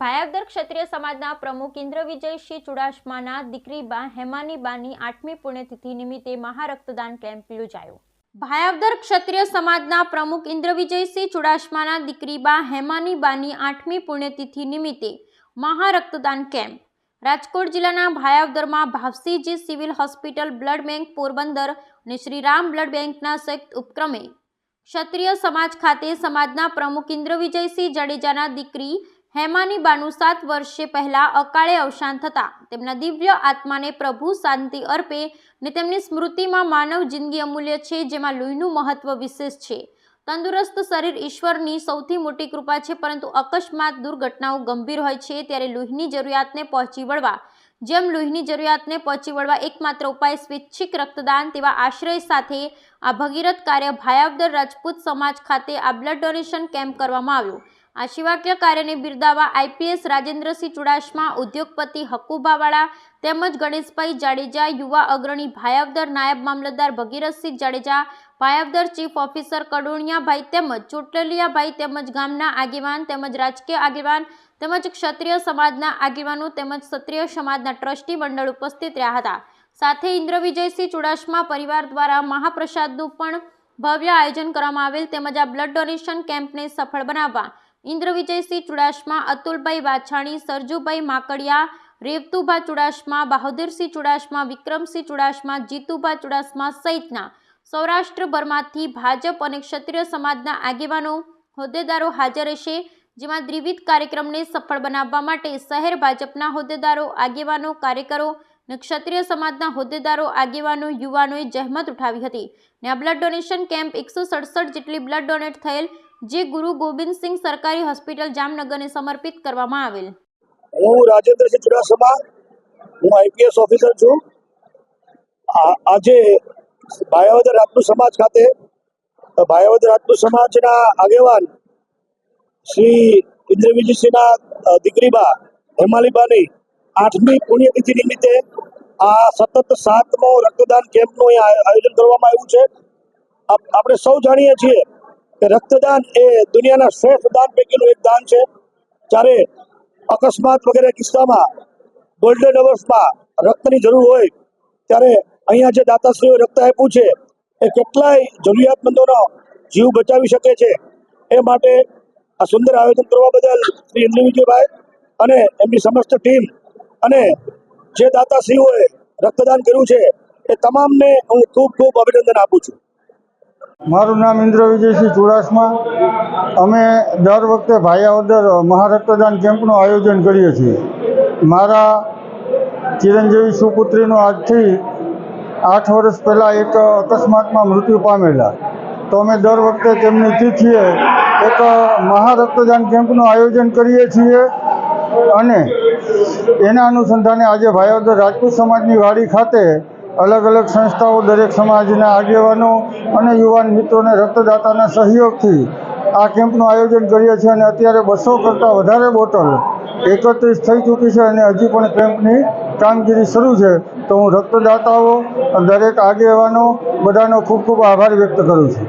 ભાયાવદર ક્ષત્રિય સમાજના પ્રમુખ ઇન્દ્ર વિજયસિંહ ચુડાસમાના દીકરી બા હેમાની બાની આઠમી પુણ્યતિથિ નિમિત્તે મહારક્તદાન કેમ્પ યોજાયો. ભાયાવદર ક્ષત્રિય સમાજના પ્રમુખ ઇન્દ્ર વિજયસિંહ ચુડાસમાના દીકરી બા હેમાની બાની આઠમી પુણ્યતિથિ નિમિત્તે મહારક્તદાન કેમ્પ. રાજકોટ જિલ્લાના ભાયાવદરમાં ભાવસીજી civil hospital blood bank Porbandar અને શ્રીરામ બ્લડ બેંકના સંયુક્ત ઉપક્રમે ક્ષત્રિય સમાજ ખાતે સમાજના પ્રમુખ ઇન્દ્ર વિજયસિંહ જાડેજાના દીકરી હેમાની બાનું સાત વર્ષે પહેલા અકાળે અવસાન થતા તેમના દિવ્ય આત્માને પ્રભુ શાંતિ અર્પે ને તેમની સ્મૃતિમાં માનવ જિંદગી અમૂલ્ય છે, જેમાં લોહીનું મહત્વ વિશેષ છે. તંદુરસ્ત શરીર ઈશ્વરની સૌથી મોટી કૃપા છે, પરંતુ અકસ્માત દુર્ઘટનાઓ ગંભીર હોય છે, ત્યારે લોહીની જરૂરિયાતને પહોંચી વળવા. જેમ લોહીની જરૂરિયાતને પહોંચી વળવા એકમાત્ર ઉપાય સ્વૈચ્છિક રક્તદાન, તેવા આશ્રય સાથે આ ભગીરથ કાર્ય ભાયાવદર રાજપૂત સમાજ ખાતે આ બ્લડ ડોનેશન કેમ્પ કરવામાં આવ્યો. આ શિવાક્ય કાર્યને બિરદાવવા આઈપીએસ રાજેન્દ્રસિંહ ચુડાસમા, ઉદ્યોગપતિ હકુબાવાળા તેમજ ગણેશભાઈ જાડેજા, યુવા અગ્રણી ભાયાવદર, નાયબ મામલતદાર ભગીરથસિંહ જાડેજા, ભાયાવદર ચીફ ઓફિસર કડોણિયાભાઈ તેમજ ચોટલિયાભાઈ તેમજ ગામના આગેવાન તેમજ રાજકીય આગેવાન તેમજ ક્ષત્રિય સમાજના આગેવાનો તેમજ ક્ષત્રિય સમાજના ટ્રસ્ટી મંડળ ઉપસ્થિત રહ્યા હતા. સાથે ઇન્દ્ર વિજયસિંહ ચુડાસમા પરિવાર દ્વારા મહાપ્રસાદનું પણ ભવ્ય આયોજન કરવામાં આવેલ તેમજ આ બ્લડ ડોનેશન કેમ્પને સફળ બનાવવા ઇન્દ્ર વિજયસિંહ ચુડાસમા, અતુલભાઈ વાછાણી, સરજુભાઈ માકડિયા, રેવતુભા ચુડાસમા, બહાદુરસિંહ ચુડાસમા, વિક્રમસિંહ ચુડાસમા, જીતુભા ચુડાસમા સહિતના સૌરાષ્ટ્રભરમાંથી ભાજપ અને ક્ષત્રિય સમાજના આગેવાનો, હોદ્દેદારો હાજર રહેશે, જેમાં દ્વિવિધ કાર્યક્રમને સફળ બનાવવા માટે શહેર ભાજપના હોદ્દેદારો, આગેવાનો, કાર્યકરો ક્ષત્રિય સમાજના હોદ્દેદારો આગેવાનો યુવાનોએ જહેમત ઉઠાવી હતી. ને આ બ્લડ ડોનેશન કેમ્પ એકસો સડસઠ જેટલી બ્લડ ડોનેટ થયેલ જે ગુરુ ગોવિંદસિંહ સરકારી હોસ્પિટલ જામનગરને સમર્પિત કરવામાં આવેલ. હું રાજેન્દ્રસિંહ ચુડાસમા હું આઈપીએસ ઓફિસર છું. આજે ભાયાવદર રાજપૂત સમાજ ખાતે ભાયાવદર રાજપૂત સમાજના આગેવાન શ્રી ઇન્દ્રવિજયસિંહના અ, દીકરીબા હેમાલીબાની આઠમી પુણ્યતિથિ નિમિત્તે આ સતત સાતમો રક્તદાન કેમ્પનું આયોજન કરવામાં આવ્યું છે. આપ- આપણે સૌ જાણીએ છીએ કે રક્તદાન એ દુનિયાના શ્રેષ્ઠ દાન પૈકીનું એક દાન છે. જ્યારે અકસ્માત વગેરે કિસ્સામાં ગોલ્ડન અવર્સમાં રક્તની જરૂર હોય, ત્યારે અહીંયા જે દાતાશ્રીઓએ રક્ત આપ્યું છે, એ કેટલાય જરૂરિયાતમંદોનો જીવ બચાવી શકે છે. એ માટે આ સુંદર આયોજન કરવા બદલ શ્રી ઇન્દ્રવિજયભાઈ અને એમની સમસ્ત ટીમ અને જે દાતાશ્રીઓએ રક્તદાન કર્યું છે, એ તમામને હું ખૂબ ખૂબ અભિનંદન આપું છું. મારું નામ ઇન્દ્ર વિજયસિંહ ચુડાસમા. અમે દર વખતે ભાયાવદર મહારક્તદાન કેમ્પનું આયોજન કરીએ છીએ. મારા ચિરંજીવી સુપુત્રીનું આજથી આઠ વર્ષ પહેલાં એક અકસ્માતમાં મૃત્યુ પામેલા. તો અમે દર વખતે તેમની તિથિએ એક મહારક્તદાન કેમ્પનું આયોજન કરીએ છીએ અને એના અનુસંધાને આજે ભાયાવદર રાજપૂત સમાજની વાડી ખાતે અલગ અલગ સંસ્થાઓ દરેક સમાજના આગેવાનો અને યુવાન મિત્રોને રક્તદાતાના સહયોગથી આ કેમ્પનું આયોજન કરીએ છીએ અને અત્યારે બસો કરતાં વધારે બોટલ એકત્રીસ થઈ ચૂકી છે અને હજી પણ કેમ્પની કામગીરી શરૂ છે. તો હું રક્તદાતાઓ દરેક આગેવાનો બધાનો ખૂબ ખૂબ આભાર વ્યક્ત કરું છું.